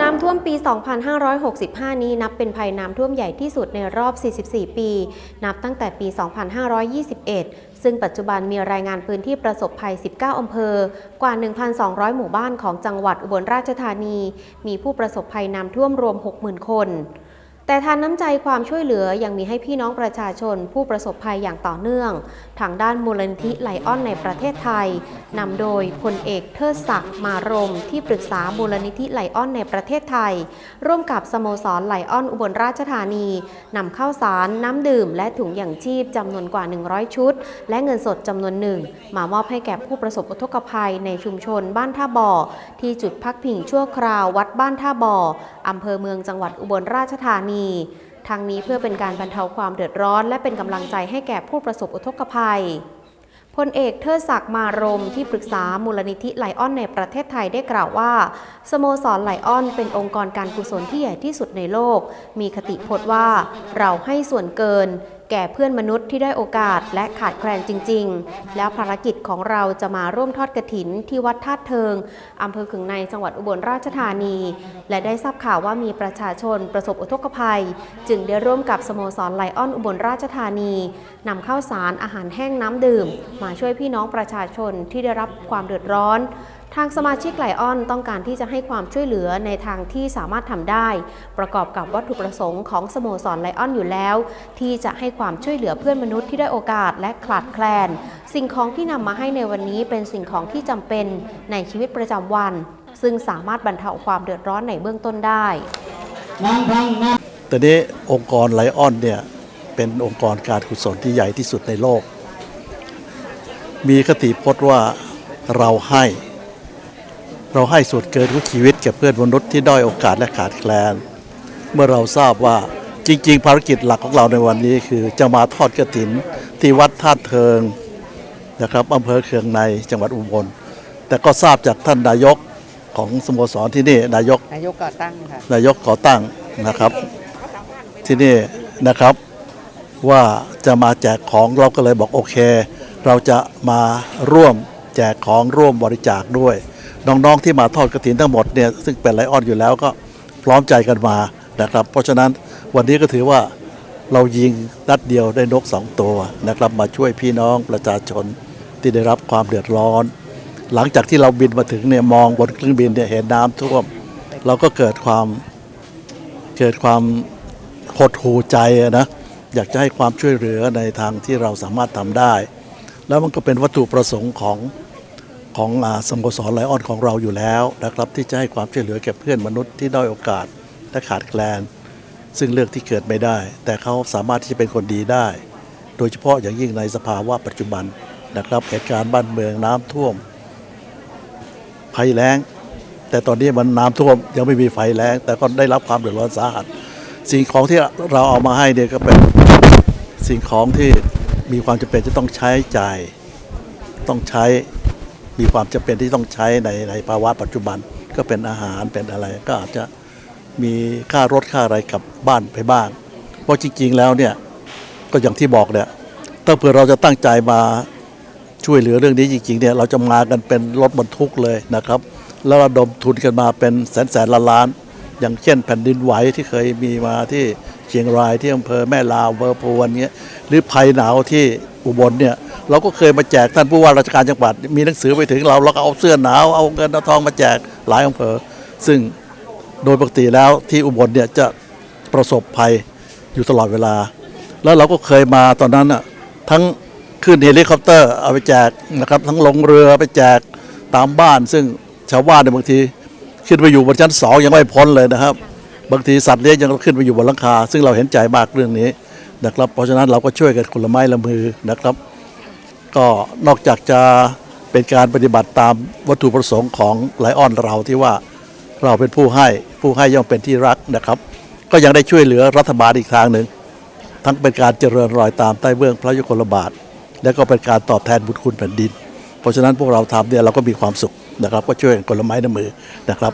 น้ำท่วมปี 2565 นี้นับเป็นภัยน้ำท่วมใหญ่ที่สุดในรอบ 44 ปี นับตั้งแต่ปี 2521 ซึ่งปัจจุบันมีรายงานพื้นที่ประสบภัย 19 อำเภอ กว่า 1,200 หมู่บ้านของจังหวัดอุบลราชธานี มีผู้ประสบภัยน้ำท่วมรวม 60,000 คนแต่ทานน้ำใจความช่วยเหลือยังมีให้พี่น้องประชาชนผู้ประสบภัยอย่างต่อเนื่อง ทางด้านมูลนิธิไลออนในประเทศไทย นำโดยพลเอกเทิดศักดิ์มารม ที่ปรึกษามูลนิธิไลออนในประเทศไทย ร่วมกับสโมสรไลออนอุบลราชธานีนำข้าวสารน้ำดื่ม และถุงอย่างชีพจำนวนกว่า 100 ชุด และเงินสดจำนวนหนึ่ง มามอบให้แก่ผู้ประสบอุทกภัยในชุมชนบ้านท่าบ่อ ที่จุดพักพิงชั่วคราววัดบ้านท่าบ่ออำเภอเมืองจังหวัดอุบลราชธานีทางนี้เพื่อเป็นการบรรเทาความเดือดร้อน และเป็นกำลังใจให้แก่ผู้ประสบอุทกภัย พลเอกเทิดศักดิ์มารมที่ปรึกษามูลนิธิไลออนในประเทศไทยได้กล่าวว่า สโมสรไลออนเป็นองค์กรการกุศลที่ใหญ่ที่สุดในโลก มีคติพจน์ว่า เราให้ส่วนเกิน แก่เพื่อนมนุษย์ที่ได้โอกาสและขาดแคลนจริง ๆ แล้วภารกิจของเราจะมาร่วมทอดกระถินที่วัดธาตุเทิงอำเภอขึงในจังหวัดอุบลราชธานี และได้ทราบข่าวว่ามีประชาชนประสบอุทกภัย จึงได้ร่วมกับสโมสรไลออนอุบลราชธานีนำข้าวสารอาหารแห้งน้ำดื่ม มาช่วยพี่น้องประชาชนที่ได้รับความเดือดร้อน ทางสมาชิกไลออนต้องการที่จะให้ความช่วยเหลือในทางที่สามารถทำได้ ประกอบกับวัตถุประสงค์ของสโมสรไลออนอยู่แล้ว ที่จะให้ความช่วยเหลือเพื่อนมนุษย์ที่ได้โอกาสและขาดแคลน สิ่งของที่นำมาให้ในวันนี้เป็นสิ่งของที่จำเป็นในชีวิตประจำวัน ซึ่งสามารถบรรเทาความเดือดร้อนในเบื้องต้นได้แต่นี้องค์กรไลออนเนี่ยเป็นองค์กรการกุศลที่ใหญ่ที่สุดในโลก มีคติพจน์ว่าเราให้ เราให้ส่วนเกินของชีวิตแก่เพื่อนมนุษย์ที่ด้อยโอกาสและขาดแคลน เมื่อเราทราบว่าจริง ๆ ภารกิจหลักของเราในวันนี้คือจะมาทอดกระถินที่วัดธาตุเทิงนะครับอำเภอเคืองในจังหวัดอุบล แต่ก็ทราบจากท่านนายกของสโมสรที่นี่นายกนายกก่อตั้งค่ะนายกก่อตั้งนะครับ ที่นี่นะครับว่าจะมาแจกของเราก็เลยบอกโอเค เราจะมาร่วมแจกของร่วมบริจาคด้วย น้องๆที่มาทอดกระถินทั้งหมดเนี่ยซึ่งเป็นไลออนอยู่แล้วก็พร้อมใจกันมานะครับ เพราะฉะนั้นวันนี้ก็ถือว่าเรายิงนัดเดียวได้นกสองตัวนะครับ มาช่วยพี่น้องประชาชนที่ได้รับความเดือดร้อน หลังจากที่เราบินมาถึงเนี่ยมองบนเครื่องบินเนี่ยเห็นน้ำท่วม เราก็เกิดความเกิดความหดหูใจนะอยากจะให้ความช่วยเหลือในทางที่เราสามารถทำได้ แล้วมันก็เป็นวัตถุประสงค์ของ ของอสโมสรไลออนของเราอยู่แล้วนะครับ ที่จะให้ความช่วยเหลือแก่เพื่อนมนุษย์ที่ด้อยโอกาสและขาดแคลน ซึ่งเลือกที่เกิดไม่ได้ แต่เขาสามารถที่จะเป็นคนดีได้ โดยเฉพาะอย่างยิ่งในสภาวะปัจจุบันนะครับเหตุการณ์บ้านเมืองน้ำท่วม ภัยแล้ง แต่ตอนนี้มันน้ำท่วมยังไม่มีไฟแล้ง แต่ก็ได้รับความเดือดร้อนสาหัสสิ่งของที่เราเอามาให้เนี่ยก็เป็นสิ่งของที่มีความจำเป็นจะต้องใช้จ่ายต้องใช้ มีความจำเป็นที่ต้องใช้ในในภาวะปัจจุบันก็เป็นอาหารเป็นอะไร ก็อาจจะมีค่ารถค่าอะไรกลับบ้านไปบ้าง เพราะจริง ๆ แล้วเนี่ยก็อย่างที่บอกเนี่ยถ้าเผื่อเราจะตั้งใจมาช่วยเหลือเรื่องนี้จริงๆเนี่ยเราจะมากันเป็นรถบรรทุกเลยนะครับ แล้วระดมทุนกันมาเป็นแสนแสนล้านล้านอย่างเช่นแผ่นดินไหวที่เคยมีมาที่เชียงรายที่อำเภอแม่ลาวอำเภอพวนเงี้ยหรือภัยหนาวที่อุบลเนี่ย เราก็เคยมาแจกท่านผู้ว่าราชการจังหวัด มีหนังสือไปถึงเราเราก็เอาเสื้อหนาวเอาเงินเอาทองมาแจกหลายอำเภอ ซึ่งโดยปกติแล้วที่อุบลเนี่ยจะประสบภัยอยู่ตลอดเวลา แล้วเราก็เคยมาตอนนั้นอะทั้งขึ้นเฮลิคอปเตอร์เอาไปแจกนะครับทั้งลงเรือไปแจกตามบ้าน ซึ่งชาวบ้านเนี่ยบางทีขึ้นไปอยู่บนชั้นสองยังไม่พ้นเลยนะครับ บางทีสัตว์เลี้ยงยังขึ้นไปอยู่บนหลังคา ซึ่งเราเห็นใจมากเรื่องนี้นะครับ เพราะฉะนั้นเราก็ช่วยกันคนละไม้ละมือนะครับ ก็นอกจากจะเป็นการปฏิบัติตามวัตถุประสงค์ของไลออนเราที่ว่าเราเป็นผู้ให้ผู้ให้ย่อมเป็นที่รักนะครับ ก็ยังได้ช่วยเหลือรัฐบาลอีกทางหนึ่ง ทั้งเป็นการเจริญรอยตามใต้เบื้องพระยุคลบาท และก็เป็นการตอบแทนบุญคุณแผ่นดิน เพราะฉะนั้นพวกเราทำเนี่ยเราก็มีความสุขนะครับ ก็ช่วยกันคนละไม้ละมือนะครับ